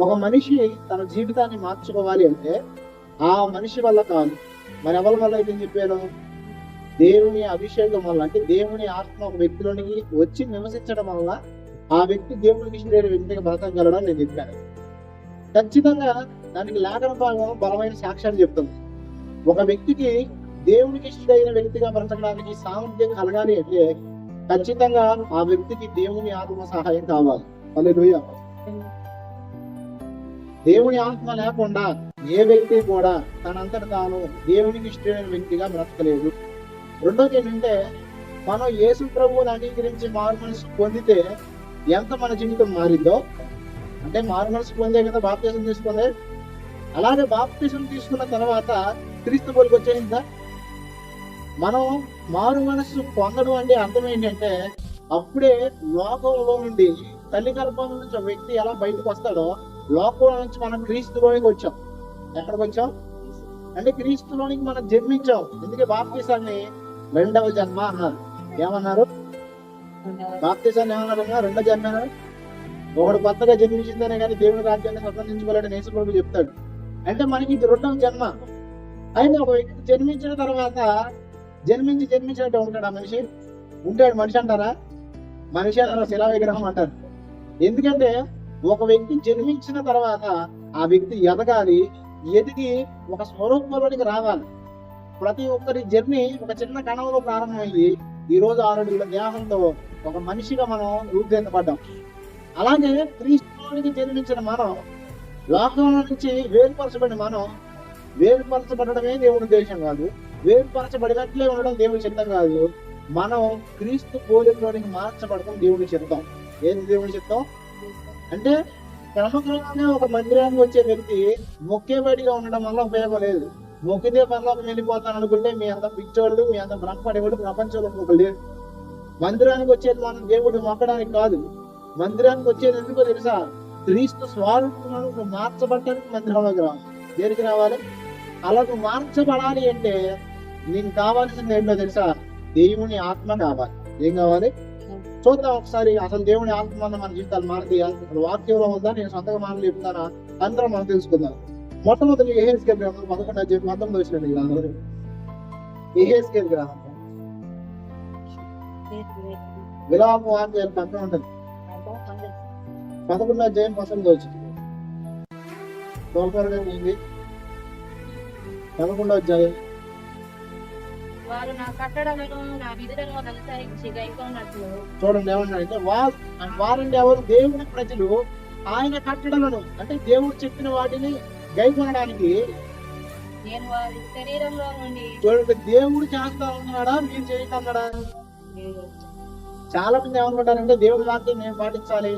ఒక మనిషి తన జీవితాన్ని మార్చుకోవాలి అంటే ఆ మనిషి వల్ల కాదు. మరి ఎవరి వల్ల అయితే చెప్పాను? దేవుని అభిషేకం వల్ల అంటే దేవుని ఆత్మ ఒక వ్యక్తిలోనికి వచ్చి నివసించడం వల్ల ఆ వ్యక్తి దేవుడికి ఇష్టమైన వ్యక్తిగా బ్రతకగలడం నేను చెప్పాను. ఖచ్చితంగా దానికి లేఖన భాగం బలమైన సాక్ష్యాలు చెప్తుంది. ఒక వ్యక్తికి దేవునికి ఇష్టమైన వ్యక్తిగా బ్రతకడానికి సామర్థ్యం కలగాలి అంటే ఖచ్చితంగా ఆ వ్యక్తికి దేవుని ఆత్మ సహాయం కావాలి. అలా దేవుని ఆత్మ లేకుండా ఏ వ్యక్తి కూడా తనంతట తాను దేవునికి ఇష్టమైన వ్యక్తిగా బ్రతకలేదు. రెండోది ఏంటంటే మనం యేసు ప్రభువుని అంగీకరించి మారు మనసు పొందితే ఎంత మన జీవితం మారిందో? అంటే మారు మనసు పొందే కదా బాప్తీసం తీసుకుందే అలాగే బాప్తీసం తీసుకున్న తర్వాత క్రీస్తు పోలికి వచ్చేసిందా? మనం మారు మనసు పొందడం అంటే అర్థం ఏంటంటే అప్పుడే లోకంలో నుండి తల్లి గర్భం నుంచి ఒక వ్యక్తి ఎలా బయటకు వస్తాడో లోకంలో నుంచి మనం క్రీస్తులోనికి వచ్చాం. ఎక్కడికి వచ్చాం? అంటే క్రీస్తులోనికి మనం జన్మించాం. అందుకే బాప్తీసాన్ని రెండవ జన్మ అన్నారు. ఏమన్నారు? బాప్తీసాన్ని ఏమన్నారు రెండవ జన్మ ఒకడు కొత్తగా జన్మించిందనే కానీ దేవుని రాజ్యాన్ని సంబంధించుకోవాలని నేసుప్రభు చెప్తాడు. అంటే మనకి ఇది రెండవ జన్మ. అయితే ఒక వ్యక్తి జన్మించిన తర్వాత జన్మించి జన్మించినట్టు ఉంటాడు ఆ మనిషి? ఉంటాడు. మనిషి అంటారా? మనిషి అంటారా? శిలా విగ్రహం అంటారు. ఎందుకంటే ఒక వ్యక్తి జన్మించిన తర్వాత ఆ వ్యక్తి ఎదగాలి ఎదిగి ఒక స్వరూపంలోనికి రావాలి. ప్రతి ఒక్కరి జర్నీ ఒక చిన్న కణంలో ప్రారంభమైంది. ఈ రోజు ఆరోగ్యుల దేహంతో ఒక మనిషిగా మనం రూపుదిద్దపడ్డాం అలాగే క్రీస్తులోనికి జన్మించిన మనం లోకంలో నుంచి వేరుపరచబడిన మనం వేరుపరచబడమే దేవుని ఉద్దేశం కాదు. వేరుపరచబడినట్లే ఉండడం దేవుని చిత్తం కాదు. మనం క్రీస్తు పోలికలోనికి మార్చబడటం దేవుని చిత్తం. ఏది దేవుని చిత్తం? అంటే క్రమక్రమంగా ఒక మందిరానికి వచ్చే వ్యక్తి మొక్కేబడిగా ఉండడం వల్ల ఉపయోగం లేదు. మొక్కితే పనులకు వెళ్ళిపోతాను అనుకుంటే మీ అంత పిచ్చోళ్ళు మీ అంత బ్రహ్మపడేవాడు ప్రపంచంలో ఒక లేడు. మందిరానికి వచ్చేది మనం దేవుడు మొక్కడానికి కాదు. మందిరానికి వచ్చేది ఎందుకో తెలుసా? క్రీస్తు స్వారూపంలో మార్చబడటానికి మందిరంలోకి రావాలి దేనికి రావాలి? అలా మార్చబడాలి అంటే నీకు కావాల్సింది ఏంటో తెలుసా? దేవుని ఆత్మ కావాలి. ఏం కావాలి? చూద్దాం ఒకసారి అసలు దేవుని ఆత్మ మన జీవితాలు మారుతాయి? అసలు వాక్యంలో ఉందా? నేను సొంతగా మాటలు చెప్తానా అందరం మనం తెలుసుకుందాం. మొట్టమొదటి ఏహెస్కేల్ గ్రంథం పదకొండు చెప్పి పంతొమ్మిది వచ్చినట్టు ఇలా అందరూ ఏహెస్కేల్ గ్రంథం. విలాపం వాక్యాలు పక్కన ఉంటుంది పదకొండు అధ్యాయం పంతొమ్మిది వచ్చింది త్వరగా ఏంది పదకొండో అధ్యాయం. వారు నా కట్టడలను నా విధులను అనుసరించి గైకొన్నట్లు. చూడండి ఏమన్నాడంటే వారు వారంటే ఎవరు? దేవుని ప్రజలు ఆయన కట్టడలను అంటే దేవుడు చెప్పిన వాటిని గైకొనడానికి. నేను వారి శరీరంలో నుండి చూడండి దేవుడు చేస్తా ఉన్నాడా? మీరు చేయకన్నాడా? చాలా మంది ఏమనుకుంటారంటే దేవుడి వాక్యం నేను పాటించాలి.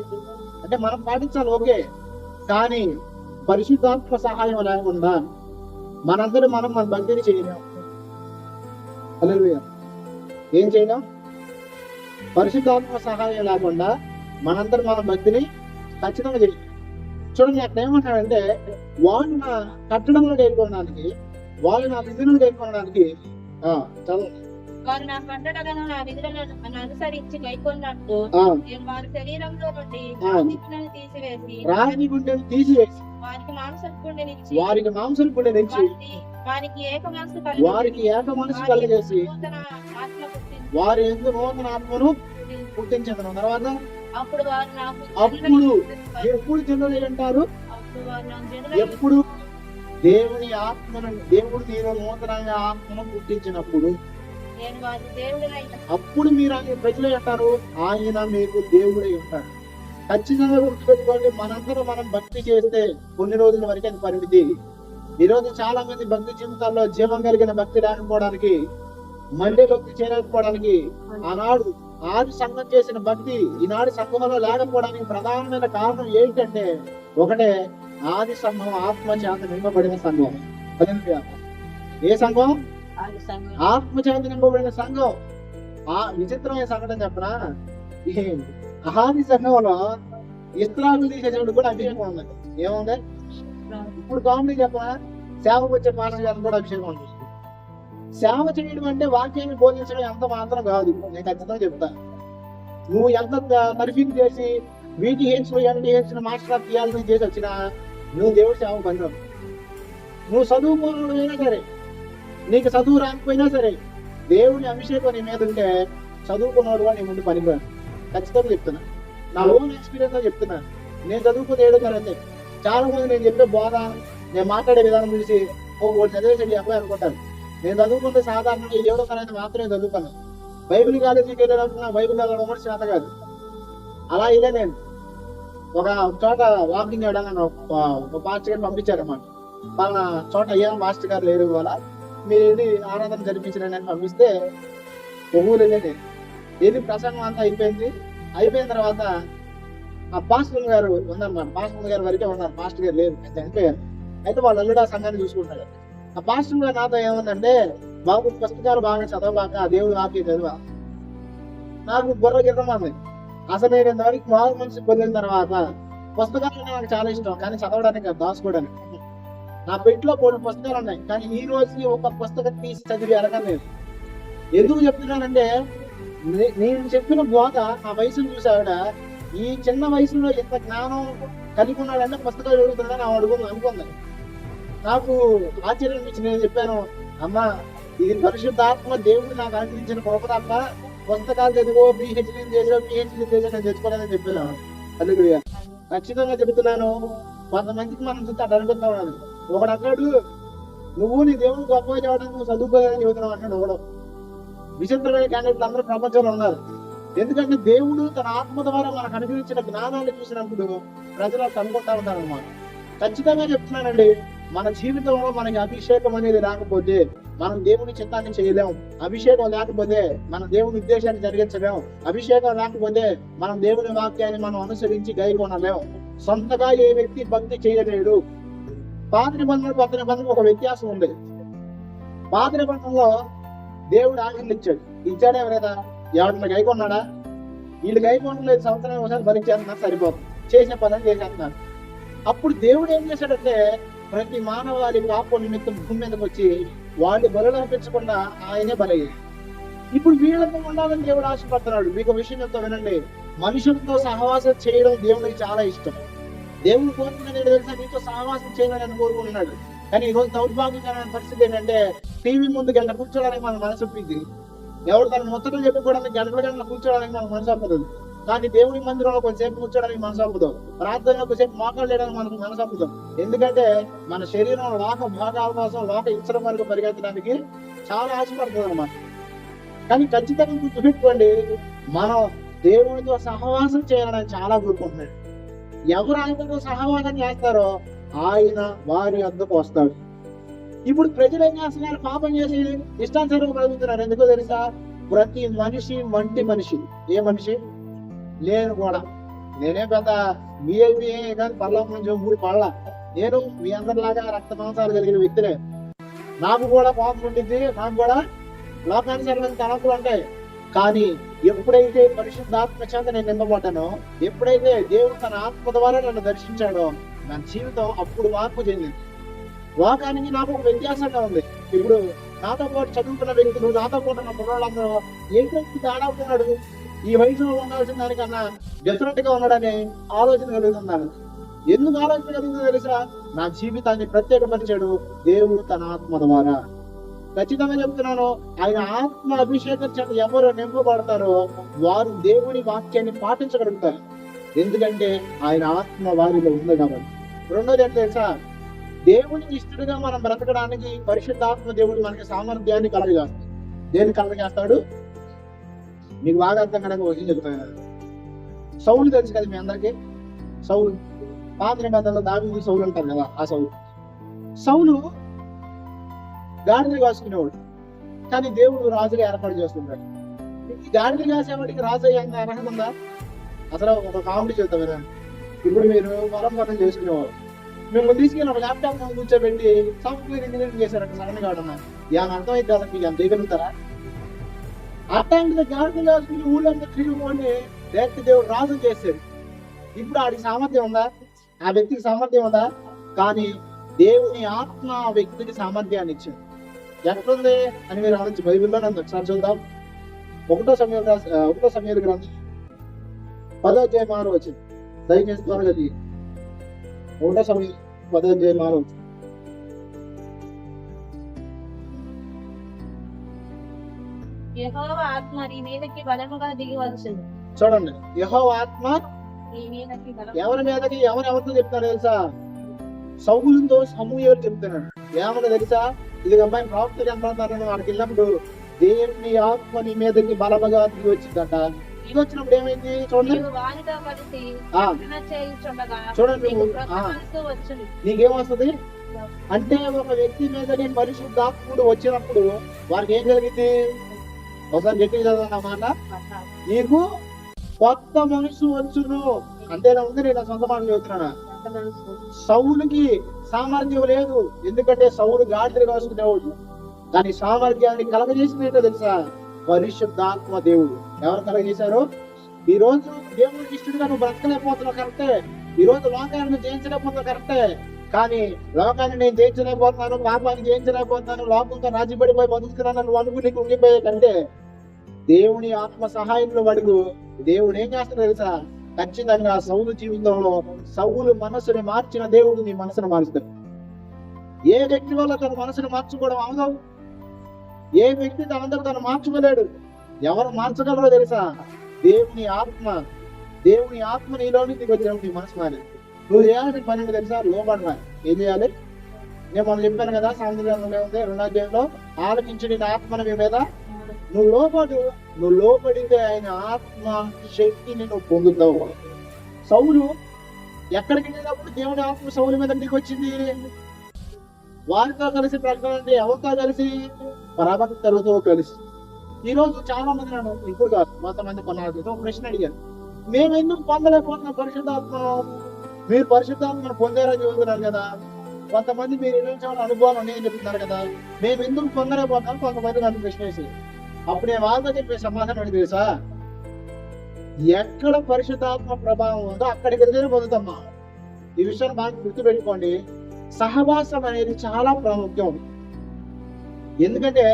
అంటే మనం పాటించాలి ఓకే. కానీ పరిశుద్ధాత్మ సహాయం లేకుండా మనందరూ మనం మన భక్తిని చేయలేం ఏం చేయలేం పరిశుద్ధాత్మ సహాయం లేకుండా మనందరం మన భక్తిని ఖచ్చితంగా చేయలేం. చూడండి అక్కడ ఏమంటాడంటే వాళ్ళు నా కట్టడంలో నేర్చుకోవడానికి వాళ్ళు నా ఆ, చదువు వారు నా కట్టడలను నా విధులను అనుసరించి నేను వారి శరీరంలో నుండి తీసివేసి తీసివేసి వారికి మాంసం గుండెనిచ్చి వారికి గుండెనిచ్చి వారికి ఏక మనసు కలిగి వారికి ఏక మనసు. వారి ఎందు నూతన ఆత్మను పుట్టించదను? తర్వాత అప్పుడు వారు నాకు అప్పుడు ఎప్పుడు జనులు అంటారు ఎప్పుడు దేవుని ఆత్మను దేవుడు నీలో నూతనంగా ఆత్మను పుట్టించినప్పుడు నేను అప్పుడు మీరు ఆయన ప్రజలు అంటారు ఆయన మీకు దేవుడై ఉంటాడు. ఖచ్చితంగా గుర్తుపెట్టుకోండి మనందరం మనం భక్తి చేస్తే కొన్ని రోజుల వరకు అది పరిమితి. ఈ రోజు చాలా మంది భక్తి జీవితాల్లో జీవం కలిగిన భక్తి రాకపోవడానికి మండే భక్తి చేయలేకపోవడానికి ఆనాడు ఆది సంఘం చేసిన భక్తి ఈనాడు సంఘంలో లేకపోవడానికి ప్రధానమైన కారణం ఏంటంటే ఒకటే ఆది సంఘం ఆత్మ చేత నింపబడిన సంఘం. ఏ సంఘం? ఆది సంఘం. ఆత్మ చేత నింపబడిన సంఘం. ఆ విచిత్రమైన సంఘటన చెప్పనా? ఆది సంఘంలో ఇస్త్రాకులు తీసేటప్పుడు కూడా అభిషేకం ఉంది ఏముంది? ఇప్పుడు కామెడీ చెప్పనా? సేవకు వచ్చే పాస్టర్ గారికి కూడా అభిషేకం ఉంది సేవ చేయడం అంటే వాక్యాన్ని బోధించడం ఎంత మాత్రం కాదు. నేను ఖచ్చితంగా చెప్తా నువ్వు ఎంత తర్ఫీదు చేసి BTh MTh master of theology చేసి వచ్చినా నువ్వు దేవుడు సేవ పనిరావు నువ్వు చదువుకోవడమైనా సరే నీకు చదువు రాకపోయినా సరే దేవుని అభిషేకం నీ మీద ఉంటే చదువుకున్నాడు నీ ముందు పనిపోయాను ఖచ్చితంగా చెప్తున్నా. నా ఓన్ ఎక్స్పీరియన్స్ చెప్తున్నా. నేను చదువుకుని ఏడో తరగతి చాలా మంది నేను చెప్పే బోధ నేను మాట్లాడే విధానం చూసి ఓ వాళ్ళు చదివేసి అబ్బాయి అనుకుంటాను నేను చదువుకుంటే సాధారణంగా ఏడో తరగతి మాత్రమే చదువుతాను బైబిల్ కాలేజీకి వెళ్ళినప్పుడు బైబిల్ చదవడం కూడా చేత కాదు. అలా ఇదే నేను. ఒక చోట వాకింగ్ చేయడానికి ఒక మాస్టర్ గారు పంపించారన్నమాట. వాళ్ళ చోట అయ్యా మాస్టర్ గారు లేరు ఇవాళ. మీరు వెళ్ళి ఆరాధన జరిపించండి పంపిస్తే ఊరు వెళ్ళండి. వెళ్ళి ప్రసంగం అంతా అయిపోయింది. అయిపోయిన తర్వాత ఆ పాస్టర్ గారు ఉన్నారన్నమాట పాస్టర్ గారు వరకే ఉన్నారు. పాస్టర్ గారు లేరు. ఆయన చనిపోయారు అయితే వాళ్ళు అల్లుడు ఆ సంఘాన్ని చూసుకుంటారు ఆ పాస్టర్ గారు నాతో ఏమందంటే బాబు పుస్తకాలు బాగా చదవబాక ఆ దేవుడు ఆపి చదివా. నాకు బుర్ర గిర్రం అసలు నేను ఇంతవరకు మామూలు మనిషి పొందిన తర్వాత పుస్తకాలు అంటే నాకు చాలా ఇష్టం. కానీ చదవడానికి కాదు, దాచుకోవడానికి. నా పెట్లో కొన్ని పుస్తకాలు ఉన్నాయి. కానీ ఈ రోజు ఒక పుస్తకం తీసి చదివి అడగలేదు. ఎందుకు చెప్తున్నానంటే నేను చెప్పిన బోధ ఆ వయసును చూసి ఆవిడ ఈ చిన్న వయసులో ఎంత జ్ఞానం కలిగి ఉన్నాడంటే పుస్తకాలు చదువుతున్నాడని ఆవిడ అడుగు అనుకుంది నాకు ఆశ్చర్యం అనిపించి నేను చెప్పాను అమ్మా ఇది పరిశుద్ధాత్మ దేవుడు నాకు అనుగ్రహించిన కృప తప్ప పుస్తకాలు చదివో పిహెచ్డీ చేసో పిహెచ్డీ చేసో నేను తెచ్చుకోవాలని చెప్పాను అందుకు ఖచ్చితంగా చెబుతున్నాను కొంతమందికి మనం చూస్తే అట్లా అనిపిస్తా ఒకడు అన్నాడు నువ్వు నీ దేవుడు గొప్ప చేయడానికి నువ్వు చదువుకోలేదని చెబుతున్నావు అంటాడు ఒకడు. విచిత్రమైన క్యాండిడేట్లు అందరూ ప్రపంచంలో ఉన్నారు. ఎందుకంటే దేవుడు తన ఆత్మ ద్వారా మనకు అనుగ్రహించిన జ్ఞానాన్ని చూసినప్పుడు ప్రజలు అట్లా అనుకుంటా ఉంటారు ఖచ్చితంగా చెప్తున్నానండి మన జీవితంలో మనకి అభిషేకం అనేది రాకపోతే మనం దేవుని చిత్తాన్ని చేయలేం. అభిషేకం లేకపోతే మన దేవుని ఉద్దేశాన్ని జరిగించలేం. అభిషేకం లేకపోతే మనం దేవుని వాక్యాన్ని మనం అనుసరించి గైకొనలేం. సొంతగా ఏ వ్యక్తి భక్తి చేయలేడు. పాత నిబంధన కొత్త నిబంధన ఒక వ్యత్యాసం ఉంది. పాత నిబంధనలో దేవుడు ఆజ్ఞలు ఇచ్చాడు. ఇచ్చాడే లేదా ఎవరికి గైకొన్నాడా? వీళ్ళకి గైకొనలేదు సంవత్సరం ఒకసారి భరించేస్తున్నారు సరిపోతుంది చేసిన పని చేసేస్తున్నారు. అప్పుడు దేవుడు ఏం చేశాడంటే ప్రతి మానవాళి పాపం నిమిత్తం భూమి మీదకి వచ్చి వాళ్ళు బలు అనిపించకుండా ఆయనే బలయ్యాడు. ఇప్పుడు వీళ్ళతో ఉండాలని దేవుడు ఆశపడుతున్నాడు. మీకు విషయం చెప్తా వినండి. మనుషులతో సహవాసం చేయడం దేవుడికి చాలా ఇష్టం. దేవుడు కోరుకున్నది తెలుసా? నీతో సహవాసం చేయాలని కోరుకుంటున్నాడు. కానీ ఈ రోజు దౌర్భాగ్యకరమైన పరిస్థితి ఏంటంటే టీవీ ముందు గంట కూర్చోడానికి మన మనసు ఒప్పింది. ఎవరు తన ముచ్చటలు చెప్పుకోవడానికి గంటల గంటలు కూర్చోడానికి మనకు మనసు కానీ దేవుడి మందిరంలో కొంచెంసేపు కూర్చోడానికి మనసు ప్రార్థనలో కొంచెంసేపు మోకాలు చేయడానికి మనకు మనసు ఎందుకంటే మన శరీరం లోక భోగాల కోసం లోక ఇచ్చడం వరకు పరిగెత్తడానికి చాలా ఆశపడుతుంది అనమాట కానీ ఖచ్చితంగా గుర్తుపెట్టుకోండి మనం దేవునితో సహవాసం చేయాలని చాలా కోరుకుంటున్నాడు. ఎవరు ఆయనతో సహవాసం చేస్తారో ఆయన వారి వద్దకు వస్తాడు. ఇప్పుడు ప్రజలు ఏం చేస్తున్నారు? పాపం చేసి ఇష్టానుసారం బ్రతుకుతున్నారు. ఎందుకో తెలుసా? ప్రతి మనిషి వంటి మనిషి. ఏ మనిషి? నేను కూడా. నేనే పెద్ద విఐపి కానీ పర్లోకం నుంచి మూడు పళ్ళ. నేను మీ అందరిలాగా రక్త మాంసాలు కలిగిన వ్యక్తినే. నాకు కూడా పాపం ఉండింది నాకు కూడా లోకానుసరమైన తలంపులు ఉంటాయి. కానీ ఎప్పుడైతే పరిశుద్ధాత్మ చేత నేను నింపబడ్డానో ఎప్పుడైతే దేవుడు తన ఆత్మ ద్వారా నన్ను దర్శించాడో నా జీవితం అప్పుడు మార్పు చెందింది. వాకానికి నాకు ఒక వ్యత్యాసంగా ఉంది. ఇప్పుడు నాతో పాటు చదువుకున్న వ్యక్తులు నాతో పాటు ఉన్న కుర్రాళ్ళందరూ ఏంటంటే తేడా ఉన్నాడు ఈ వయసులో ఉండాల్సిన దానికన్నా డిఫరెంట్గా ఉన్నాడని ఆలోచన కలుగుతున్నాను ఎందుకు ఆలోచన కలిగిందో తెలుసా? నా జీవితాన్ని ప్రత్యేకపరిచాడు దేవుడు తన ఆత్మ ద్వారా. ఖచ్చితంగా చెప్తున్నాను ఆయన ఆత్మ అభిషేకం చేత ఎవరు నింపబడతారో వారు దేవుని వాక్యాన్ని పాటించగలుగుతారు. ఎందుకంటే ఆయన ఆత్మ వారిలో ఉంది కాబట్టి. రెండోది ఏంటో తెలుసా? దేవుని ఇష్టడుగా మనం బ్రతకడానికి పరిశుద్ధాత్మ దేవుడు మనకి సామర్థ్యాన్ని కలగజేస్తాడు. దేని కలగజేస్తాడు? మీకు బాగా అర్థం కనుక వచ్చి చెప్తాను కదా. సౌలు తెలుసు కదా మీ అందరికి? సౌలు. పాత్ర నిబంధనలో దావీదు సౌలు అంటారు కదా ఆ సౌలు. సౌలు గాడిద కాసుకునేవాడు. కానీ దేవుడు రాజుగా ఏర్పాటు చేస్తుంటాడు. ఈ గాడిద కాసేవాడికి రాజు అయ్యేంత అర్హత ఉందా? అసలు ఒక కామెడీ చెప్తాం ఇప్పుడు మీరు పొలం పనులు చేసుకునేవారు. మిమ్మల్ని తీసుకెళ్ళి ఒక ల్యాప్టాప్ ముందు కూర్చోబెట్టి సాఫ్ట్వేర్ ఇంజనీరింగ్ చేశారంట సడన్గా ఉన్నా ఏమైనా అర్థమైతే అసలు మీకు అంత చేయగలుగుతారా? అట్లాంటిది గాడిద కాసుకుని ఊళ్ళంతా తిరిగిపోండి డైరెక్ట్ దేవుడు రాజు చేశాడు ఇప్పుడు ఆడికి సామర్థ్యం ఉందా? ఆ వ్యక్తికి సామర్థ్యం ఉందా? కానీ దేవుని ఆత్మ ఆ వ్యక్తికి సామర్థ్యాన్ని ఇచ్చింది. ఎట్లుంది అని మీరు ఆలోచించి బైబిల్లో నన్ను ఒకసారి చూద్దాం. ఒకటో సమయం ఒకటో సమయాలు గ్రంథం. పదో జయమారు వచ్చింది దయచేసి త్వరగా ఒకటో సమయం పదహైదు మారు. యెహోవా ఆత్మ నీ మీదకి బలముగా దిగి వచ్చును చూడండి యహో ఆత్మ ఎవరి మీదకి ఎవరు ఎవరితో చెప్తారు తెలుసా? సౌగులతో సమూహలు చెప్తున్నాడు. ఏమన్నా తెలుసా? ఇది అమ్మాయి ప్రాప్తి కనపడతారని వాడికి వెళ్ళినప్పుడు దేవుని ఆత్మ నీ మీదకి బలముగా దిగి వచ్చిందంట ఇది వచ్చినప్పుడు ఏమైంది? చూడండి. చూడండి నీకు అంటే ఒక వ్యక్తి మీదకి పరిశుద్ధాత్ముడు వచ్చినప్పుడు వారికి ఏం జరిగింది? ఒకసారి గట్టి చదవన్నమాట నీకు కొత్త మనసు వచ్చును. అంతేనా? ఉంది నేను సొంత మాట చెబుతున్నాను? సౌలుకి సామర్థ్యం లేదు. ఎందుకంటే సౌలు గాడిద కాసుకునేవాడు దాని సామర్థ్యాన్ని కలగజేసింది ఏంటో తెలుసా? పరిశుద్ధాత్మ దేవుడు ఎవరు కలగజేశారు ఈ రోజు దేవుడికి ఇష్టడుగా నువ్వు బ్రతకలేకపోతున్నావు కరెక్టే. ఈ రోజు లోకాన్ని జయించలేకపోతున్నావు కరెక్టే. కానీ లోకాన్ని నేను జయించలేకపోతున్నాను పాపాన్ని జయించలేకపోతున్నాను లోకంతో రాజీపడిపోయి బతుకుతున్నాను నువ్వు అనుకుని ఉండిపోయే కంటే దేవుని ఆత్మ సహాయంలో అడుగు. దేవుడు ఏం చేస్తాడు తెలుసా? ఖచ్చితంగా సౌలు జీవితంలో సౌలు మనసుని మార్చిన దేవుడు నీ మనసును మారుస్తాడు. ఏ వ్యక్తి వల్ల తన మనసును మార్చుకోవడం అవదావు ఏ వ్యక్తి తనంతకు తను మార్చుకోలేడు. ఎవరు మార్చగలరో తెలుసా? దేవుని ఆత్మ దేవుని ఆత్మ నీలో నుంచి వచ్చినప్పుడు నీ మనసు మారి నువ్వు చేయాల్సిన పని తెలుసా? లోపడరా ఏం చేయాలి? నేను మనం చెప్పాను కదా సౌందర్యంలో ఉంది రెండో ఆలోచించి నీ ఆత్మను మీ మీద. నువ్వు లోపడు నువ్వు లోపడితే ఆయన ఆత్మ శక్తిని నువ్వు పొందుతావు. సౌలు ఎక్కడికి వెళ్ళినప్పుడు దేవుని ఆత్మ సౌలు మీద దిగి వచ్చింది? వారితో కలిసి ప్రకటన ఎవరితో కలిసి? పరాభక్తులతో కలిసి. ఈ రోజు చాలా మంది నన్ను ఇప్పుడు కాదు కొంతమంది కొన్నాళ్ళు ప్రశ్న అడిగారు. మేము ఎందుకు పొందలేకపోతున్నాం పరిశుద్ధాత్మ? మీరు పరిశుద్ధాత్మను పొందారని చెబుతున్నారు కదా. కొంతమంది మీరు ఎన్నో అనుభవాలు ఉన్నాయని చెప్తున్నారు కదా. మేము ఎందుకు పొందలేకపోతున్నాం? కొంతమంది నన్ను ప్రశ్న వేసారు అప్పుడు నేను వాళ్ళతో చెప్పే సమాధానం అని తెలుసా? ఎక్కడ పరిశుద్ధాత్మ ప్రభావం ఉందో అక్కడికి వెళ్ళి పొందుతామా ఈ విషయాన్ని బాగా గుర్తుపెట్టుకోండి. సహవాసం అనేది చాలా ప్రాముఖ్యం. ఎందుకంటే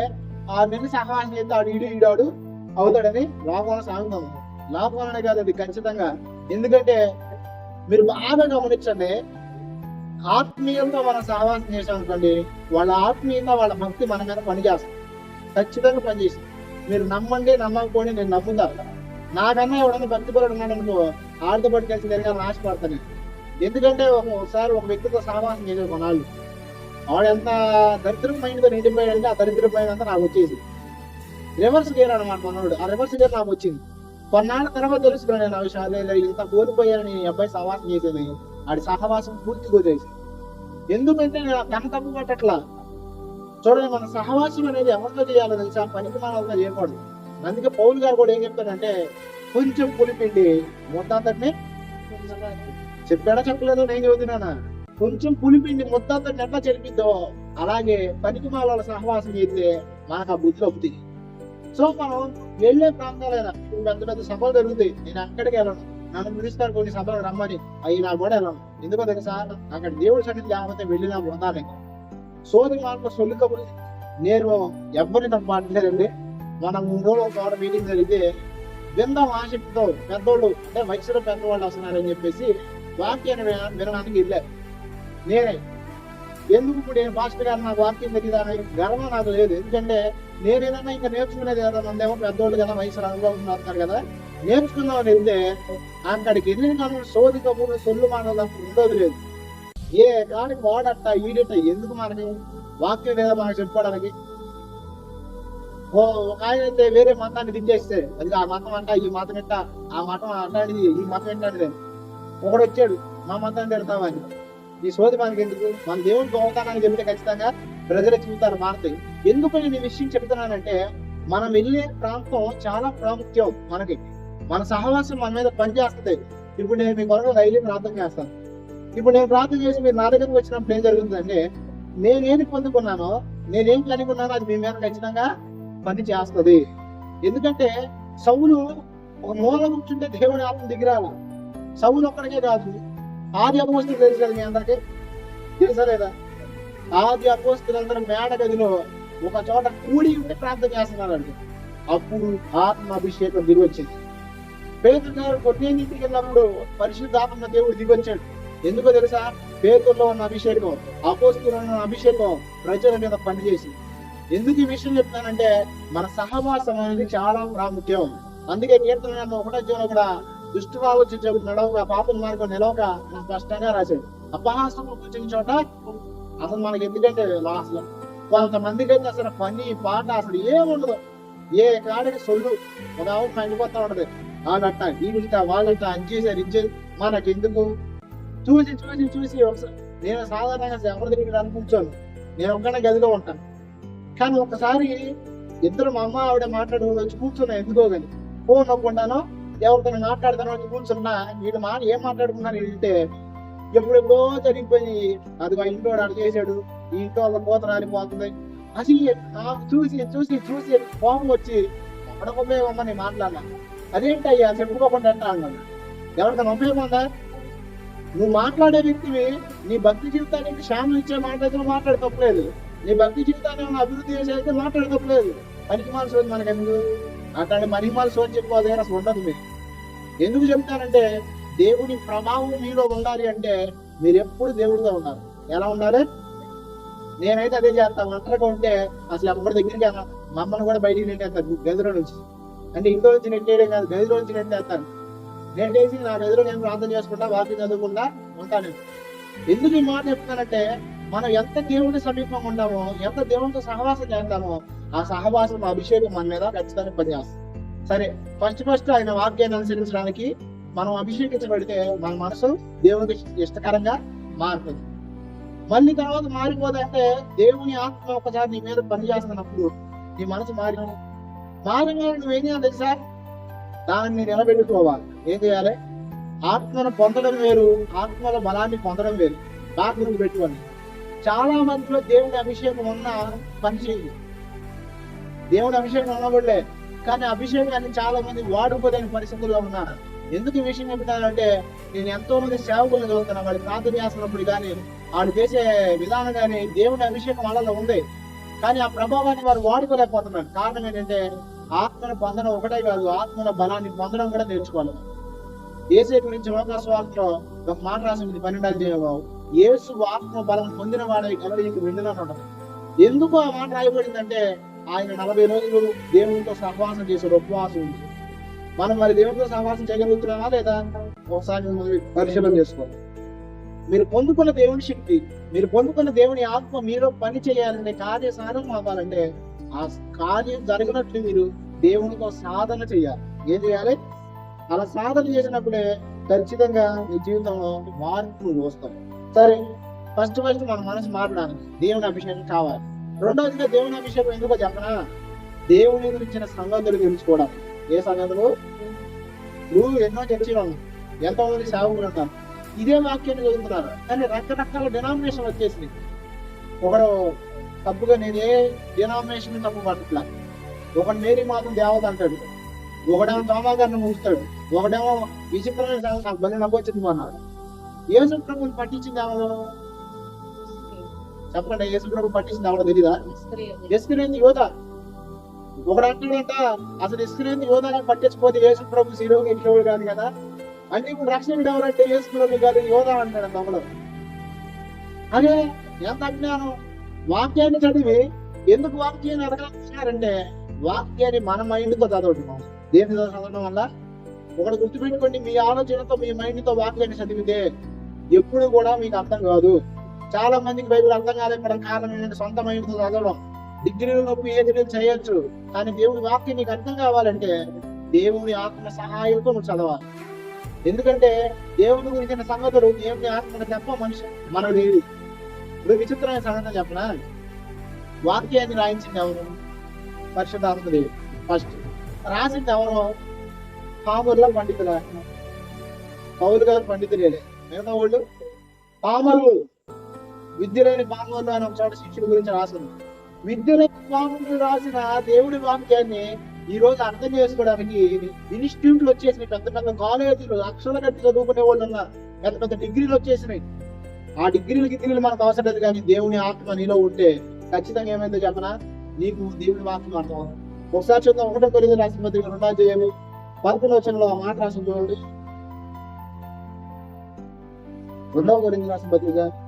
ఆ నెల సహవాసం చేస్తే ఆడు ఈడు ఈడాడు అవుతాడని లోపల సాగుతాం లోకంలోనే కాదు అది ఖచ్చితంగా. ఎందుకంటే మీరు బాగా గమనించండి ఆత్మీయంగా మనం సహవాసం చేసాం అనుకోండి వాళ్ళ ఆత్మీయంగా వాళ్ళ భక్తి మన మీద పనిచేస్తుంది. ఖచ్చితంగా పనిచేస్తుంది. మీరు నమ్మండి నమ్మకపోండి నేను నమ్ముతా నాకన్నా ఎవడన్నా భక్తి పరుడు ఉన్నాడు అనుకో ఆడితో పట్టు కలిసి తిరగాలని ఆశపడతాను ఎందుకంటే ఒకసారి ఒక వ్యక్తితో సహవాసం చేసే కొనాలి వాడు ఎంత దరిద్రం మైండ్తో నిండిపోయాడంటే ఆ దరిద్రం మైండ్ అంతా నాకు వచ్చేసి రివర్స్ గేర్ అనమాట మనోడు. ఆ రివర్స్ గేర్ నాకు వచ్చింది. కొన్నాళ్ళ తర్వాత తెలుసుకున్నాను నేను ఆ విషయాలు. ఇంత కోల్పోయాను నేను అబ్బాయి సహవాసం చేసేది. ఆడి సహవాసం పూర్తి కుదిరేసి ఎందుకంటే నేను తన తప్పు పట్టట్లా? చూడండి మన సహవాసం అనేది ఎవరితో చేయాలో తెలుసా? పనికి మానవులతో చేయకూడదు. అందుకే పౌల్ గారు కూడా ఏం చెప్పారంటే కొంచెం పులిపిండి ముద్దంతటిని. చెప్పాడా చెప్పలేదో నేను చదువుతున్నానా కొంచెం పులిపిండి ముద్దంతటిని ఎట్లా చెరిపిద్దో అలాగే పనికి మాల సహవాసం చేస్తే మనకు ఆ బుద్ధి వస్తుంది సో మనం వెళ్ళే ప్రాంతాలైనా ఇప్పుడు పెద్ద పెద్ద సభలు జరుగుతాయి. నేను అక్కడికి వెళ్ళను. నన్ను పిలుస్తారు కొన్ని సభలు రమ్మని. అవి నా కూడా వెళ్ళను. ఎందుకో తెలుసా? అక్కడ దేవుడి సన్నిధి లేకపోతే వెళ్ళినా ఉండాలి సోది మార్పు సొల్లు కబుర్లు. నేను ఎవరిని తప్ప మాట్లాడలేదండి మనం మూడు రోజులు ఒక మీటింగ్ జరిగితే విందాం ఆశక్తితో పెద్దోళ్ళు అంటే వయసులో పెద్దవాళ్ళు వస్తున్నారని చెప్పేసి వాక్యాన్ని వినడానికి వెళ్ళారు. నేనే. ఎందుకు ఇప్పుడు నేను మాస్టర్ గారు నాకు వాక్యం తెలియదు? అనే గర్వం నాకు లేదు. ఎందుకంటే నేను ఏదైనా ఇంకా నేర్చుకునేది ఏదైనా ఉందేమో పెద్దోళ్ళు కదా వయసు అనుభవం ఉన్నారు కదా. నేర్చుకుందామని వెళ్తే అక్కడికి వెళ్ళిన కానీ సోది కబుర్లు సొల్లు మాటలు ఉండదు లేదు. ఏ కాడికి వాడట ఈడట ఎందుకు మనకి వాక్యం లేదా మనకు చెప్పుకోవడానికి? ఓ ఒక ఆయన అయితే వేరే మతాన్ని దించేస్తే అది ఆ మతం అంట ఈ మతం ఎట్ట? ఆ మతం అంటాడిది ఈ మతం ఏంటంటే ఒకడు వచ్చాడు మా మతాన్ని తిడతామని ఈ సోది మనకి ఎందుకు? మన దేవుడు బాగుతానని చెప్తే ఖచ్చితంగా ప్రజల జీవితాలు మారుతాయి ఎందుకు నేను ఈ విషయం చెప్తున్నానంటే మనం వెళ్ళే ప్రాంతం చాలా ప్రాముఖ్యం మనకి. మన సహవాసం మన మీద పనిచేస్తుంది. ఇప్పుడు నేను మీ కొరకు రైలు ప్రార్థన చేస్తాను. ఇప్పుడు నేను ప్రార్థన చేసి మీరు నా దగ్గరకు వచ్చినప్పుడు ఏం జరుగుతుందంటే నేనేది పొందుకున్నానో నేనేం కలిగి ఉన్నానో అది మీ మీద ఖచ్చితంగా పని చేస్తుంది ఎందుకంటే సౌలు ఒక మూల కూర్చుంటే దేవుడి ఆత్మ దిగిరాలి సౌలు ఒక్కడికే కాదు ఆది అపోస్తులు తెలుసు కదా మీ అందరికి? తెలుసా లేదా? ఆది అపోస్తులందరూ మేడ గదిలో ఒక చోట కూడి ఉండి ప్రార్థన చేస్తున్నారండి. అప్పుడు ఆత్మ అభిషేకం దిగొచ్చింది వచ్చింది. పేతురు గారు కొట్టే నీటికి వెళ్ళినప్పుడు పరిశుద్ధాత్మ దేవుడు దిగొచ్చాడు ఎందుకో తెలుసా? పేతుల్లో ఉన్న అభిషేకం అపోస్తులో ఉన్న అభిషేకం ప్రజల మీద పనిచేసింది. ఎందుకు ఈ విషయం చెప్తానంటే మన సహవాసం అనేది చాలా ప్రాముఖ్యం. అందుకే కీర్తన ఒకటో జీవన కూడా దుష్టు చెబుతున్నాడు నడవక పాపం మార్గం నిలవక అని స్పష్టంగా రాశాడు. అపహాసం కూర్చుని చోట అసలు మనకి ఎందుకంటే అసలు కొంతమందికి అయితే అసలు పని పాట అసలు ఏముండదు ఏ కాడికి సొల్లు. ఒక ఆవు పండిపోతా ఉంటది. వాళ్ళట్ట వీళ్ళట వాళ్ళట అది చేశారు ఇది మనకి ఎందుకు చూసి చూసి చూసి ఒకసారి నేను సాధారణంగా ఎవరి దగ్గర అనుకుంటాను నేను ఒక్కనే గదిలో ఉంటాను. కానీ ఒకసారి ఇద్దరు మా అమ్మ ఆవిడ మాట్లాడు వచ్చి కూర్చున్నా ఎందుకో కానీ ఫోన్ నొక్కుండాను ఎవరితో మాట్లాడతాను వచ్చి కూర్చున్నా వీడు మా ఏం మాట్లాడుకున్నాను వెళ్తే ఎప్పుడెప్పుడో జరిగిపోయి అది మా ఇంట్లో వాడు చేశాడు ఈ ఇంట్లో వాళ్ళ కోత రాలిపోతుంది. అసలు నాకు చూసి చూసి చూసి కోపం వచ్చి అక్కడ ఉపయోగం నేను అదేంటి అయ్యా చెప్పుకోకుండా అంటా అన్నాను ఎవరికైనా ఉపయోగం ఉందా? నువ్వు మాట్లాడే వ్యక్తివి నీ భక్తి జీవితానికి శ్యామం ఇచ్చే మాట్లాడితే మాట్లాడే తప్పలేదు నీ భక్తి జీవితాన్ని అభివృద్ధి చేసేస్తే మాట్లాడే తప్పలేదు పనికి మనసు మనకెందుకు? అక్కడ అట్లాంటి మనీ మనసు చెప్పుకోవాలి అసలు ఉండదు మీరు. ఎందుకు చెప్తానంటే దేవుని ప్రభావం మీలో ఉండాలి అంటే మీరు ఎప్పుడు దేవుడిగా ఉన్నారు ఎలా ఉండాలి? నేనైతే అదే చేస్తాను ఒంటరిగా ఉంటే అసలు ఎవరి దగ్గరికి మమ్మల్ని కూడా బయటికి నెట్టేస్తాను గదిలో నుంచి. అంటే ఇంట్లో నుంచి నెట్టేయడం కాదు గదిలో నుంచి నెట్టేస్తాను నెట్టేసి నా గదిలో నేను ప్రార్థన చేసుకుంటా వాకింగ్ చదువుకుంటా ఉంటాను ఎందుకు ఈ మాట చెప్తానంటే మనం ఎంత దేవుని సమీపంగా ఉంటామో ఎంత దేవునితో సహవాసం చేస్తామో ఆ సహవాసం అభిషేకం మన మీద ఖచ్చితంగా పనిచేస్తుంది. సరే ఫస్ట్ ఫస్ట్ ఆయన వాక్యాన్ని అనుసరించడానికి మనం అభిషేకించబడితే మన మనసు దేవునికి ఇష్టకరంగా మారుతుంది. మళ్ళీ తర్వాత మారిపోదంటే దేవుని ఆత్మ ఒకసారి నీ మీద పనిచేస్తున్నప్పుడు నీ మనసు మారి మారిన నువ్వేం చేయాలి సార్? దాన్ని నిలబెట్టుకోవాలి. ఏం చేయాలి? ఆత్మను పొందడం వేరు ఆత్మల బలాన్ని పొందడం వేరు. బాగా గుర్తు పెట్టుకోండి. చాలా మందిలో దేవుని అభిషేకం ఉన్న పని చేయదు. దేవుని అభిషేకం ఉన్నవాళ్ళే కానీ అభిషేకాన్ని చాలా మంది వాడుకోలేని పరిస్థితుల్లో ఉన్నారు. ఎందుకు ఈ విషయం చెప్తానంటే నేను ఎంతో మంది సేవకులను చదువుతున్నా వాళ్ళు ప్రార్థన చేస్తున్నప్పుడు కానీ వాళ్ళు చేసే విధానం కానీ దేవుని అభిషేకం వాళ్ళలో ఉంది. కానీ ఆ ప్రభావాన్ని వారు వాడుకోలేకపోతున్నారు. కారణం ఏంటంటే ఆత్మను పొందడం ఒకటే కాదు ఆత్మల బలాన్ని పొందడం కూడా నేర్చుకోవాలి. ఏసే గురించి లోకస్వార్థలో ఒక మాట రాసింది పన్నెండు జీవం ఏసు ఆత్మ బలం పొందిన వాడే గలవీకి వెళ్ళినట్టు ఎందుకు ఆ మాట రాయబడిందంటే ఆయన నలభై రోజులు దేవునితో సహవాసం చేశాడు ఉపవాసం ఉంది. మనం మరి దేవునితో సహవాసం చేయగలుగుతున్నామా లేదా? ఒకసారి పరిశీలన చేసుకోవాలి. మీరు పొందుకున్న దేవుని శక్తి మీరు పొందుకున్న దేవుని ఆత్మ మీలో పని చేయాలంటే కార్య సాధన అవ్వాలంటే ఆ కార్యం జరిగినట్లు మీరు దేవునితో సాధన చేయాలి. ఏం చేయాలి? అలా సాధన చేసినప్పుడే ఖచ్చితంగా మీ జీవితంలో మార్పు వస్తాం సరే ఫస్ట్ ఫస్ట్ మన మనసు మారడానికి దేవుని అభిషేకం కావాలి. రెండవదిగా దేవుని అభిషేకం ఎందుకో చెప్పనా? దేవుని గురించిన సంగతులు తెలుసుకోవడం ఏ సంగతులు? నువ్వు ఎన్నో చర్చలు ఉన్నాయి ఎంతో మంది సేవకులు ఉన్నారు. ఇదే వాక్యాన్ని చదువుతున్నారు. కానీ రకరకాల డినామినేషన్ వచ్చేసింది ఒకడు తప్పుగా నేను ఏ డినామినేషన్ తప్పు పట్టట్లా? ఒకడు మేరీ మాత్రం దేవత అంటాడు. ఒకడేమో సోమాగారిని ముగుస్తాడు ఒకడేమో విచిత్రమైన నాకు బలి నవ్వొచ్చింది అన్నాడు. యేసు ప్రభుని పట్టించింది ఎవరు? చెప్పండి యేసు ప్రభు పట్టించింది ఎవరో తెలీదా? ఇస్క్రేంది యోధ. ఒకడు అంటాడంట అసలు ఇస్క్రేంది యోధాని పట్టించకపోతే యేసు ప్రభు ఎక్కేవాడు కాదు కదా. అంటే ఇప్పుడు రక్షకుడు ఎవరంటే యేసు ప్రభు కాదు యోధ అంటాడు తమలో అదే ఎంత అజ్ఞానం. వాక్యాన్ని చదివి ఎందుకు వాక్యాన్ని అడగాలంటే వాక్యాన్ని మన మైండ్తో చదవడం దేనితో చదవడం వల్ల? ఒకటి గుర్తుపెట్టుకోండి మీ ఆలోచనతో మీ మైండ్తో వాక్యాన్ని చదివితే ఎప్పుడు కూడా మీకు అర్థం కాదు. చాలా మందికి బైబిల్ అర్థం కాలేకపోవడం కారణం ఏంటంటే సొంత చదవడం. డిగ్రీలు ఏది చేయొచ్చు. కానీ దేవుని వాక్యం నీకు అర్థం కావాలంటే దేవుని ఆత్మ సహాయంతో నువ్వు చదవాలి. ఎందుకంటే దేవుని గురించిన సంగతులు దేవుని ఆత్మను తప్ప మనిషి మనకు లేదు. ఇప్పుడు విచిత్రమైన సంగతి చెప్పనా? వాక్యాన్ని రాయించింది ఎవరు? పరిశుద్ధాత్మదేవి ఫస్ట్ రాసింది ఎవరు? పాముర్ల పండితుల. పౌరు గారు పండితులే. మిగతా వాళ్ళు? పామరులు విద్య లేని పాములు అని ఒక చోట గురించి రాసింది విద్య లేని రాసిన దేవుడి వాక్యాన్ని ఈ రోజు అర్థం చేసుకోవడానికి ఇన్స్టిట్యూట్లు వచ్చేసినాయి. పెద్ద పెద్ద కాలేజీలు లక్షల కట్టి చదువుకునే వాళ్ళు పెద్ద పెద్ద డిగ్రీలు వచ్చేసినాయి. ఆ డిగ్రీలు డిగ్రీలు మనకు అవసరం లేదు కానీ దేవుని ఆత్మ నీలో ఉంటే ఖచ్చితంగా ఏమైందో చెప్పనా? నీకు దేవుని ఆత్మ అర్థం ఒకసారి చూద్దాం. ఒకటో తొమ్మిది రాసిన పత్రిక రెండో చేయము పదకొండు ఆ మాట రాసిన చూడండి. రెండవ గురించి రాసిన పత్రిక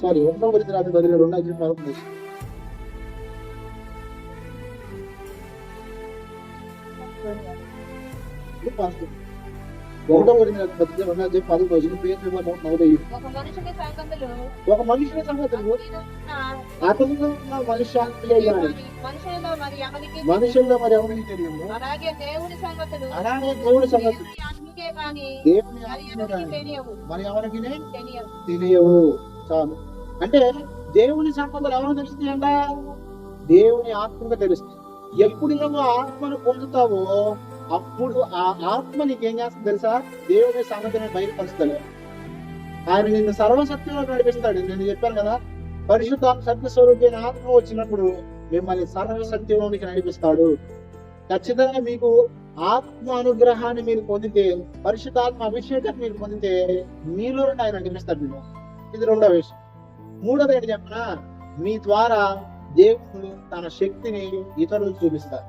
సారీ ఒకటో గురించి రాసిన పత్రిక రెండవ గురించి పదకొండు ఇది పాజిటివ్. ఒకటో గురించి రాసిన పత్రిక రెండవ గురించి పదకొండు వచ్చిన పేరు నెంబర్ నూట నలభై ఏడు. ఒక మనుషుని సంగతులు ఒక మనుషుని సంగతులు అతనిలో ఉన్న మనుష్యానికి గాని మనుషులలో మరి ఎవరికి మనుషుల్లో మరి ఎవరికి తెలియదు అలాగే దేవుని సంగతులు అలాగే దేవుడి సంగతులు దేవుని ఆత్మకే గాని దేవుని మరి ఆత్మ ఎవరికి గాని తెలియవు చాలు. అంటే దేవుని సంపదలు ఎవరు తెలుస్తాయంట దేవుని ఆత్మగా తెలుస్తుంది ఎప్పుడు నువ్వు ఆత్మను పొందుతావో అప్పుడు ఆ ఆత్మ నీకేం చేస్తుంది తెలుసా? దేవుని సంగతిని బయటపరుస్తాడు ఆయన నిన్ను సర్వసత్యంలో నడిపిస్తాడు. నేను చెప్పాను కదా పరిశుద్ధ సత్య స్వరూపైన ఆత్మ వచ్చినప్పుడు మిమ్మల్ని సర్వసత్యంలోనికి నడిపిస్తాడు. ఖచ్చితంగా మీకు ఆత్మ అనుగ్రహాన్ని మీరు పొందితే పరిశుద్ధాత్మ అభిషేకాన్ని మీరు పొందితే మీలో నుండి ఆయన నడిపిస్తాడు. మీరు ఇది రెండో విషయం మూడోది ఏంటి చెప్పిన? మీ ద్వారా దేవుడు తన శక్తిని ఇతరులకు చూపిస్తారు.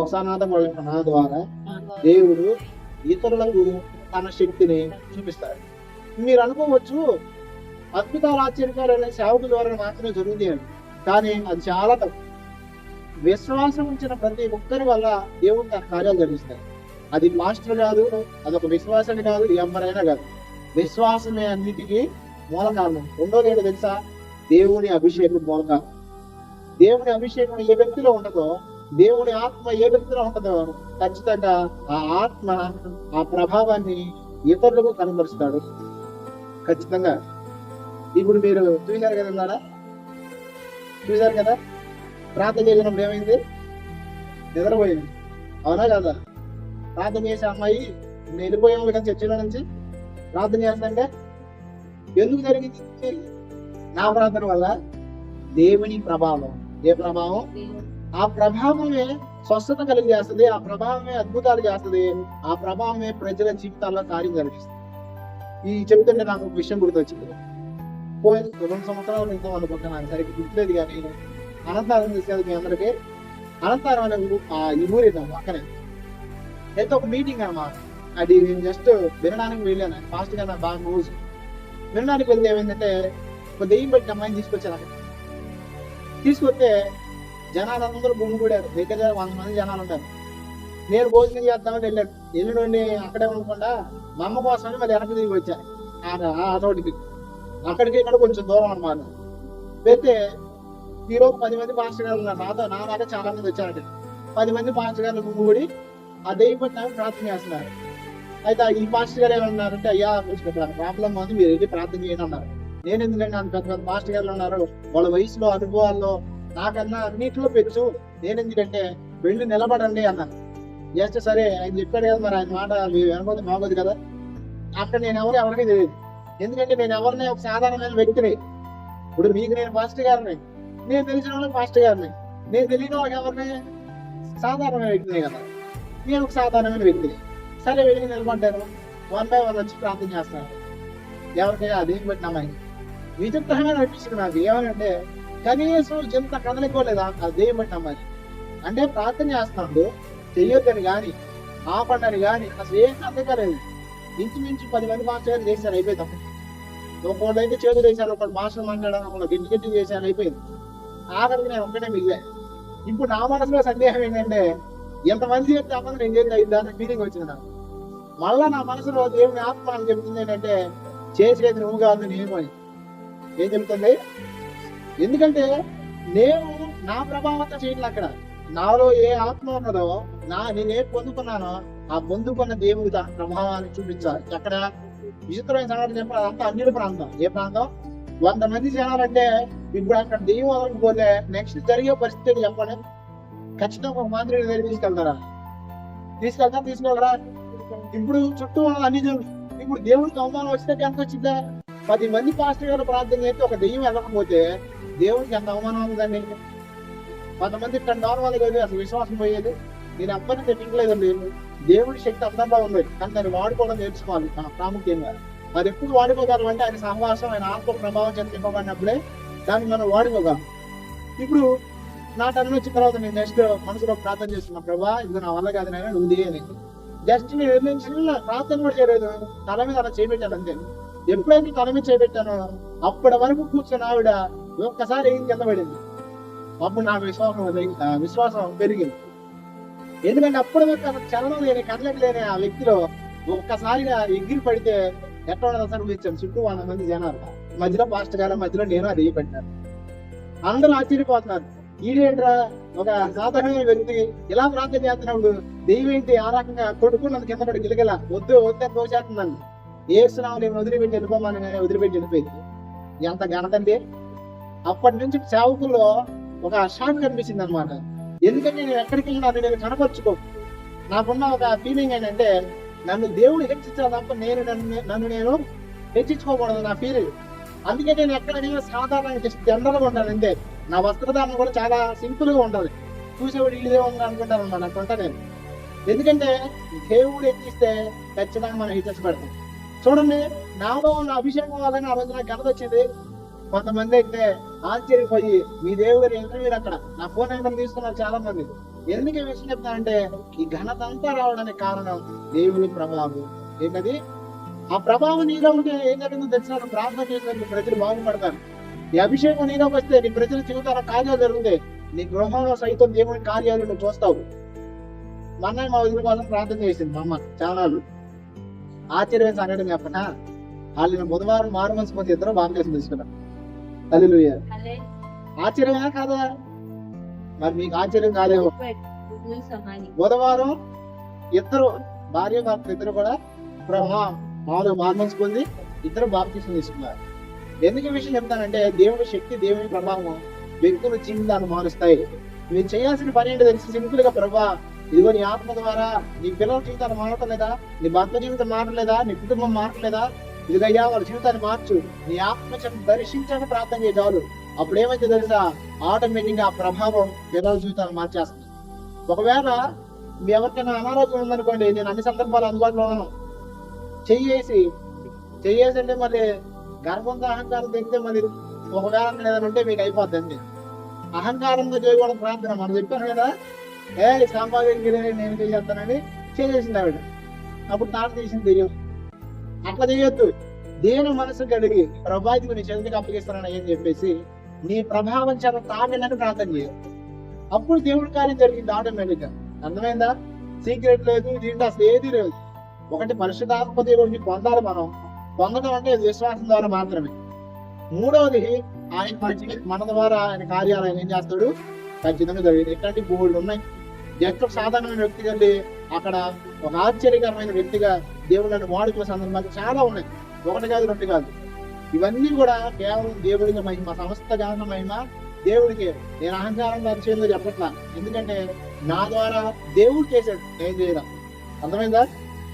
ఒకసారి నాతో కూడా నా ద్వారా దేవుడు ఇతరులకు తన శక్తిని చూపిస్తాడు మీరు అనుకోవచ్చు అద్భుతాలు ఆశ్చర్యకాలు అనే సేవకుల ద్వారా మాత్రమే జరుగుతాయి అని. కానీ అది చాలా తక్కువ విశ్వాసం ఉంచిన ప్రతి ఒక్కరి వల్ల దేవుడు తన కార్యాలు జరిగిస్తాడు. అది మాస్టర్ కాదు అదొక విశ్వాసం కాదు ఎవరైనా కాదు. విశ్వాసమే అన్నిటికీ మూల కారణం రెండోది ఏంటో తెలుసా? దేవుని అభిషేకం మూల కారణం దేవుని అభిషేకం ఏ వ్యక్తిలో ఉండదో దేవుని ఆత్మ ఏ వ్యక్తిలో ఉండదో ఖచ్చితంగా ఆ ఆత్మ ఆ ప్రభావాన్ని ఇతరులకు కనబరుస్తాడు. ఖచ్చితంగా. ఇప్పుడు మీరు చూశారు కదా ఇందాడ? చూశారు కదా? ప్రార్థన చేసినప్పుడు ఏమైంది? నిద్రపోయింది. అవునా కదా? ప్రార్థన చేసే అమ్మాయి నేను వెళ్ళిపోయాము కదా చర్చిలో నుంచి? ప్రార్థన చేస్తుంటే ఎందుకు జరిగింది? నా ప్రార్థన వల్ల దేవుని ప్రభావం. ఏ ప్రభావం? ఆ ప్రభావమే స్వస్థత కలిగి చేస్తుంది ఆ ప్రభావమే అద్భుతాలు చేస్తుంది ఆ ప్రభావమే ప్రజల జీవితాల్లో కార్యం కనిపిస్తుంది ఈ చెబుతుంటే నాకు ఒక విషయం గుర్తొచ్చింది. పోయిన రెండు సంవత్సరాల క్రితం అనుకుంటున్నాను నాకు సరిగ్గా గుర్తులేదు కానీ అనంతారం తీసుకెళ్ళి మీ అందరికీ. అనంతారం అనే ఊరు- ఆ ఈ ఊరి పక్కనే. అయితే ఒక మీటింగ్ అనమాట అది నేను జస్ట్ వినడానికి వెళ్ళాను. ఫాస్ట్గా బాగా రోజు. వినడానికి వెళ్తే ఏమైందంటే ఒక దెయ్యం పెట్టిన అమ్మాయిని తీసుకొచ్చారు అక్కడ. తీసుకొస్తే జనాలు అందరూ గుమ్మిగూడారు దగ్గర దగ్గర వంద మంది జనాలు ఉంటారు. నేను భోజనం చేద్దామని వెళ్ళాను. ఎల్లుండి అక్కడే ఉండకుండా మా అమ్మ కోసమని మళ్ళీ వెనక్కి తిరిగి వచ్చాను ఆ- ఆ అక్కడికి ఇక్కడ కొంచెం దూరం అనమాట వెళ్తే ఈరోజు పది మంది పాస్టర్ గారు ఉన్నారు. నాతో నా దాకా చాలా మంది వచ్చారంట. పది మంది పాస్టర్ గారు గుమ్మిగూడి ఆ దెయ్యం పెట్టిన ప్రార్థన చేస్తున్నారు. అయితే ఈ మాస్టర్ గారు ఏమన్నారంటే అయ్యా ప్రాబ్లం ఉంది మీరు వెళ్ళి ప్రార్థన చేయండి అన్నారు. నేను ఎందుకంటే అంత పెద్ద పెద్ద పాస్టర్ గారు ఉన్నారు వాళ్ళ వయసులో అనుభవాల్లో నాకన్నా అన్నింటిలో పెచ్చు నేను ఎందుకంటే వెళ్ళి నిలబడండి అన్నాను. చేస్తే సరే ఆయన చెప్పాడు కదా మరి ఆయన మాట మీరు వినకపోతే బాగోదు కదా. అక్కడ నేను ఎవరు ఎవరికి తెలియదు. ఎందుకంటే నేను ఎవరిని ఒక సాధారణమైన వ్యక్తిని. ఇప్పుడు మీకు నేను పాస్టర్ గారిని. నేను తెలిసిన వాళ్ళకి మాస్టర్ గారిని. నేను తెలియని వాళ్ళకి ఎవరిని? సాధారణమైన వ్యక్తిని కదా. నేను ఒక సాధారణమైన వ్యక్తిని. సరే వెళ్ళి నిలబడ్డారు. వన్ బై వన్ వచ్చి ప్రార్థన చేస్తారు ఎవరికి? అదేం పెట్టిన అమ్మాయి విచిత్రంగా అనిపించింది నాకు. ఏమనంటే కనీసం చింత కదలికోలేదా అదేం దెయ్యం పెట్టిన అమ్మాయి అంటే ప్రార్థన చేస్తున్నాడు చెయ్యొద్దని కానీ ఆపండి కానీ అసలు ఏం కదలికలేదు ఇంచుమించు పది మంది మాస్టర్ చేశారు అయిపోయింది ఒకళ్ళు అయితే చేతులు వేశారు ఒకళ్ళు మాస్టర్ మాట్లాడారు ఒకళ్ళు గిట్టి గిట్టి చేశారు అయిపోయింది. ఆఖరికి నేను ఒక్కటే మిగిలే ఇప్పుడు నా మనసులో సందేహం ఏంటంటే ఎంతమంది చెప్తే అమ్మ నేను చేద్దాం అయిద్దా అనే ఫీలింగ్ వచ్చింది నాకు. మళ్ళా నా మనసులో దేవుని ఆత్మ అని చెప్తుంది ఏంటంటే చేసేది నువ్వు కాదు నేను అని ఏం చెప్తుంది? ఎందుకంటే నేను నా ప్రభావంతో చేయట్లే అక్కడ. నాలో ఏ ఆత్మ ఉన్నదో నా నేనేం పొందుకున్నానో ఆ పొందుకున్న దేవుడి ప్రభావాన్ని చూపించాలి ఎక్కడ? విచిత్రమైన సంఘటన చెప్పాలి అంతా అన్యుల ప్రాంతం. ఏ ప్రాంతం? వంద మంది జనాలంటే ఇప్పుడు అక్కడ దెయ్యం వదలకపోతే నెక్స్ట్ జరిగే పరిస్థితి చెప్పండి? ఖచ్చితంగా ఒక మాదిరి దగ్గర తీసుకెళ్తారా? తీసుకెళ్తా తీసుకెళ్ళరా ఇప్పుడు చుట్టూ అన్ని ఇప్పుడు దేవుడికి అవమానం వచ్చినా ఎంత వచ్చిందా? పది మంది పాస్టర్ గారు ప్రార్థన చేస్తే ఒక దెయ్యం వెళ్ళకపోతే దేవుడికి ఎంత అవమానం ఉందండి కొంతమంది ఇక్కడ నార్మల్ కాదు అసలు విశ్వాసం పోయేది. నేను ఎవ్వరిని తెప్పించలేదండి దేవుడి శక్తి అందంగా ఉంది. కానీ దాన్ని వాడుకోవడం నేర్చుకోవాలి. ప్రాముఖ్యంగా. అది ఎప్పుడు వాడుకోగలం అంటే ఆయన సహవాసం ఆయన ఆత్మ ప్రభావం చేత దాన్ని మనం వాడుకోగలం. ఇప్పుడు నా టర్న్ వచ్చిన తర్వాత నేను నెక్స్ట్ మనసులో ప్రార్థన చేస్తున్నా ప్రభా ఇది నా వల్ల కాదు నేను ఉంది అని జస్ట్ నేను చిన్న ప్రార్థన కూడా చేయలేదు. తల మీద అలా చేపెట్టాను అంతే. ఎప్పుడైతే తల మీద చేపెట్టానో అప్పటి వరకు కూర్చున్న ఆవిడ ఒక్కసారి ఏం కింద పడింది. అప్పుడు నా విశ్వాసం విశ్వాసం పెరిగింది. ఎందుకంటే అప్పుడు వరకు చలనం లేని కదలట్లేని ఆ వ్యక్తిలో ఒక్కసారిగా ఎగిరి పడితే ఎట్లా ఉండదు అసలు ఊహించాను చుట్టూ వంద మంది జనాలు. మధ్యలో పాస్టర్ గారు మధ్యలో నేను అది పెట్టాను. అందరూ ఆశ్చర్యపోతున్నారు. ఈడేంట్రా? ఒక సాధారణమైన వ్యక్తి ఇలా ప్రార్థన చేస్తున్నాడు? దెయ్యం ఏంటి ఆ రకంగా కొడుకున్నది కింద పడి గిలగిల వద్దు వద్దే తోచేస్తున్నాను ఏసునావు నేను వదిలిపెట్టి వెళ్ళిపోమని నేను వదిలిపెట్టి వెళ్ళిపోయింది. ఎంత ఘనతండి అప్పటి నుంచి సేవకుల్లో ఒక షాక్ కనిపించింది అనమాట ఎందుకంటే నేను ఎక్కడికి వెళ్ళినా నేను కనపరుచుకో. నాకున్న ఒక ఫీలింగ్ ఏంటంటే నన్ను దేవుడు హెచ్చించాలి తప్ప నేను నన్ను నన్ను నేను హెచ్చించుకోకూడదు నా ఫీలింగ్ అందుకే నేను ఎక్కడ సాధారణంగా జనరల్గా ఉంటాను అంతే నా వస్త్రధారణ కూడా చాలా సింపుల్గా ఉంటది. చూసేవాడు ఇల్లుదే ఉంది అనుకుంటాను అనమాట అట్లా నేను ఎందుకంటే దేవుడు ఎత్తిస్తే ఖచ్చితంగా మనం హెచ్చపెడతాం చూడండి నాలో ఉన్న అభిషేకం వల్లనే ఆ రోజు నాకు ఘనత వచ్చింది. కొంతమంది అయితే ఆశ్చర్యపోయి మీ దేవుడు ఇంటర్వ్యూ అక్కడ? నా ఫోన్ నెంబర్ తీసుకున్నారు చాలా మంది ఎందుకు ఈ విషయం చెప్తానంటే ఈ ఘనత అంతా రావడానికి కారణం దేవుని ప్రభావం. ఏంటది? ఆ ప్రభావం నీలో ఉంటే ఏం జరిగిందో తెలిసిన ప్రార్థన చేసినప్పుడు ప్రజలు బాగుపడతారు ఈ అభిషేకం నీలోకి వస్తే నీ ప్రజల జీవితాల కార్యాలు జరుగుతాయి. నీ గృహంలో సైతం దేవుని కార్యాలు నువ్వు చూస్తావు. మా అన్నయ్య మా వదిలి కోసం ప్రార్థన చేసింది మా అమ్మ చాలా ఆశ్చర్యమైన సంఘటన చెప్పనా వాళ్ళు బుధవారం మారు మనసు పోతే ఇద్దరు బాప్తీసం తీసుకున్నారు. హల్లెలూయా. అలే ఆశ్చర్యమా కాదా? మరి మీకు ఆశ్చర్యం కాదేమో. బుధవారం ఇద్దరు భార్య భర్త ఇద్దరు కూడా ప్రభా మామూలుగా మార్మల్స్ పొంది ఇద్దరు బాప్తీసం తీసుకున్నారు. ఎందుకు విషయం చెప్తానంటే దేవుని శక్తి దేవుని ప్రభావం వ్యక్తుల జీవితాన్ని మారుస్తాయి. మీరు చేయాల్సిన పని ఏంటో తెలిసి? సింపుల్గా ప్రభా ఇదిగో నీ ఆత్మ ద్వారా నీ పిల్లల జీవితాన్ని మారటలేదా నీ భర్త జీవితం మారలేదా నీ కుటుంబం మారట్లేదా ఇదిగయ్యా వాళ్ళ జీవితాన్ని మార్చు. నీ ఆత్మ దర్శించాలని ప్రార్థన చేయ చాలు. అప్పుడు ఏమైతే తెలుసా? ఆటోమేటిక్గా ఆ ప్రభావం పిల్లల జీవితాన్ని మార్చేస్తుంది. ఒకవేళ మీ ఎవరికైనా అనారోగ్యం ఉందనుకోండి నేను అన్ని సందర్భాలు అందుబాటులో ఉన్నాను. చెయ్యేసి చెయ్యేసి అంటే మరి గర్వంగా అహంకారం తెస్తే మరి ఒకవేళ అక్కడ ఏదైనా ఉంటే మీకు అయిపోద్ది అహంకారంగా అహంకారంతో చేయకూడదు ప్రార్థన. మనం చెప్పాను కదా ఏ సంపాదించిన నేను చేసేస్తానని చేసేసింది ఆవిడ. అప్పుడు తాను చేసింది తెలియదు. అట్లా చేయొద్దు. దేని మనసు కలిగి ప్రభావితం నీ చేతికి అప్పగిస్తానని ఏం చెప్పేసి నీ ప్రభావం చేత తామిలని ప్రార్థన చేయాలి అప్పుడు దేవుడి కార్యం జరిగింది ఆటోమేటిక్గా. అర్థమైందా? సీక్రెట్ లేదు దీంట్లో అసలు ఏది లేదు. ఒకటి పరిశుద్ధాత్మ దేవుడిని పొందాలి మనం. పొందడం అంటే విశ్వాసం ద్వారా మాత్రమే. మూడవది ఆయన మంచి మన ద్వారా ఆయన కార్యాలు ఆయన ఏం చేస్తాడు? ఖచ్చితంగా జరిగింది. ఇట్లాంటి బోర్డు ఉన్నాయి. జస్ట్ సాధారణమైన వ్యక్తి కంటే అక్కడ ఒక ఆశ్చర్యకరమైన వ్యక్తిగా దేవుడు వాడుకునే సందర్భాలు చాలా ఉన్నాయి. ఒకటి కాదు రెండు కాదు. ఇవన్నీ కూడా కేవలం దేవుడికి మహిమ సమస్త గాన మహిమ దేవుడికి. నేను అహంకారం పరిచయంలో చెప్పట్లా. ఎందుకంటే నా ద్వారా దేవుడు చేశాడు. నేను చేయడం అర్థమైందా?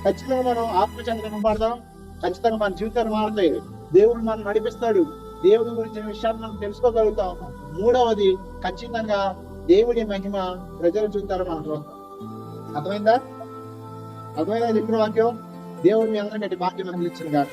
ఖచ్చితంగా మనం ఆత్మచంద్రం పడదాం. ఖచ్చితంగా మన జీవితాలు మారుతాయి. దేవుడు మనం నడిపిస్తాడు. దేవుడి గురించి విషయాన్ని మనం తెలుసుకోగలుగుతాం. మూడవది ఖచ్చితంగా దేవుడి మహిమ ప్రజల జీవితాలు మనం చూస్తాం. అర్థమైందా? అర్థమైందా? చెప్పిన వాక్యం? దేవుడు మీ అందరికీ బాధ్యత ఇచ్చిన కాక